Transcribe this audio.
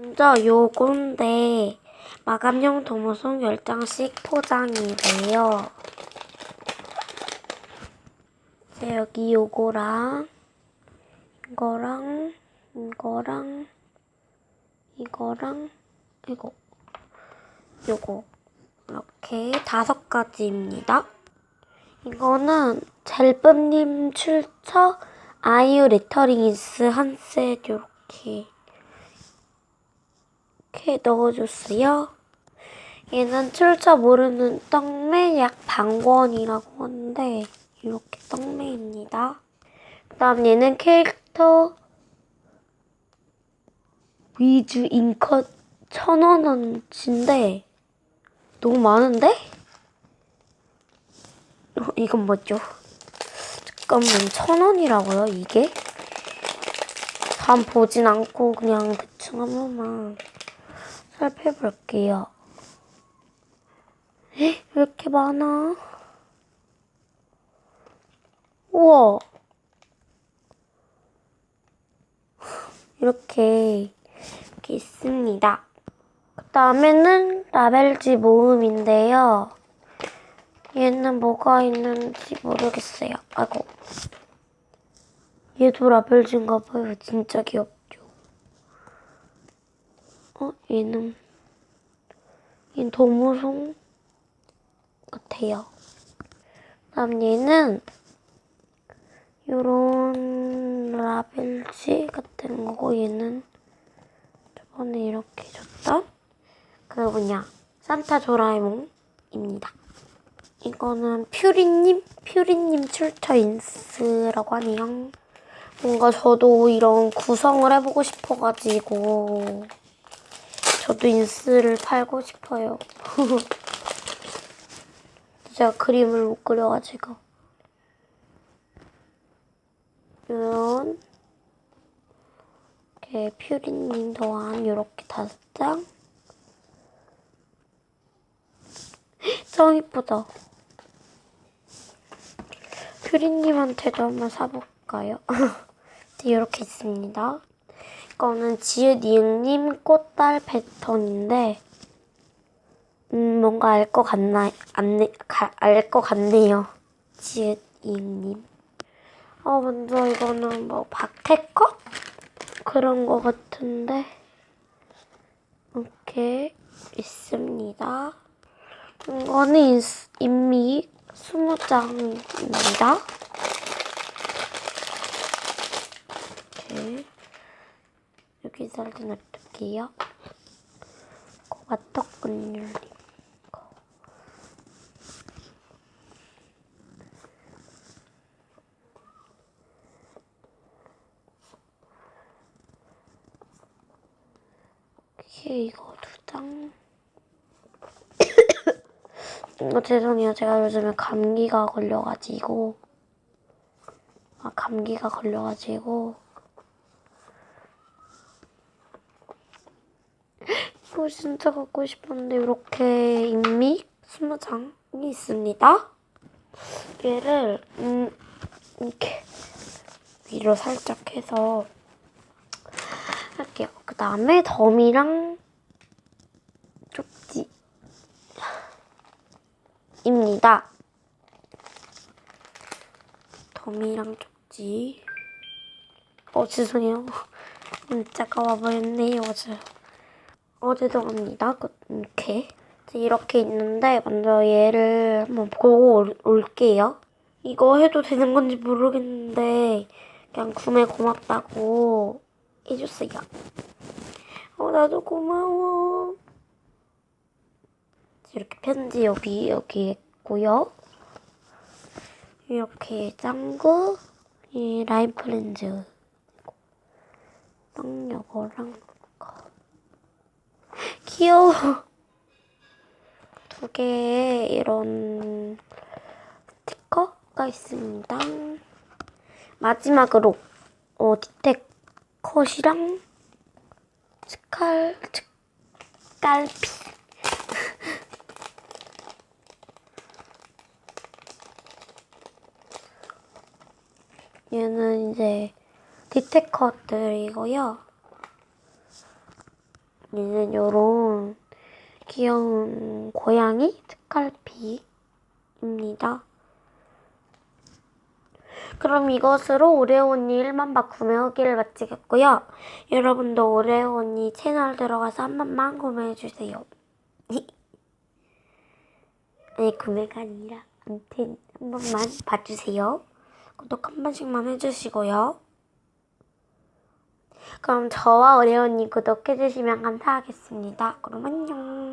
먼저 요건데 마감용 도무송 10장씩 포장이래요. 이제 여기 요거랑 이거랑 이거랑 이거랑 이거 요거 이렇게 다섯 가지입니다. 이거는 젤브님 출처 아이유 레터링 이스 한 셋 요렇게 이렇게 넣어줬어요. 얘는 출처 모르는 떡매 약 방권이라고 하는데 이렇게 떡매입니다. 그 다음 얘는 캐릭터 위주 인컷 천원원치인데 너무 많은데? 어, 이건 뭐죠? 잠깐만 천 원이라고요 이게? 단 보진 않고 그냥 대충 한 번만 살펴볼게요. 에? 왜 이렇게 많아? 우와. 이렇게, 이렇게 있습니다. 그 다음에는 라벨지 모음인데요. 얘는 뭐가 있는지 모르겠어요. 아이고. 얘도 라벨지인가 봐요. 진짜 귀엽죠. 어, 얘는, 얘는 도무송 같아요. 다음 얘는 요런 라벨지 같은 거고 얘는 저번에 이렇게 줬던 그 뭐냐 산타 조라에몽입니다. 이거는 퓨리님 퓨리님 출처 인스라고 하네요. 뭔가 저도 이런 구성을 해보고 싶어가지고 저도 인스를 팔고 싶어요. 제가 그림을 못 그려가지고 이런 이렇게 퓨리님 또한 이렇게 다섯 장. 짱 이쁘다. 퓨리님한테도 한번 사볼까요? 이렇게 있습니다. 이거는 지읒 이응님 꽃달 패턴인데 음 뭔가 알 것 같나 알것 같네요. 지읒 이응님. 어 먼저 이거는 뭐 박태커 그런 거 같은데 이렇게 있습니다. 이거는 인, 인미 20장입니다. 이렇게 살짝 놔둘게요. 마턱근율님 거. 이게 이거 두 장. 어, 죄송해요. 제가 요즘에 감기가 걸려가지고. 아, 감기가 걸려가지고. 이거 진짜 갖고 싶었는데, 이렇게 인미 20장이 있습니다. 얘를, 음, 이렇게 위로 살짝 해서 할게요. 그 다음에 덤이랑 쪽지. 입니다. 덤이랑 쪽지. 어, 죄송해요. 문자가 와버렸네요, 어제. 어, 죄송합니다. 그, 이렇게. 이렇게 있는데, 먼저 얘를 한번 보고 올, 올게요. 이거 해도 되는 건지 모르겠는데, 그냥 구매 고맙다고 해줬어요. 어, 나도 고마워. 이렇게 편지 여기 여기 있고요. 이렇게 짱구 이 라인 프렌즈 땅 요거랑. 귀여워. 두 개의 이런 스티커가 있습니다. 마지막으로 어, 디텍 컷이랑 스칼 스칼피 얘는 이제 디텍 컷들이고요. 얘는 요런 귀여운 고양이 스칼피입니다. 그럼 이것으로 오레오 언니 1만 바 구매 후기를 마치겠고요. 여러분도 오레오 언니 채널 들어가서 한 번만 구매해주세요. 아니 구매가 아니라 아무튼 한 번만 봐주세요. 구독 한 번씩만 해주시고요. 그럼 저와 오레오 언니 구독해주시면 감사하겠습니다. 그럼 안녕.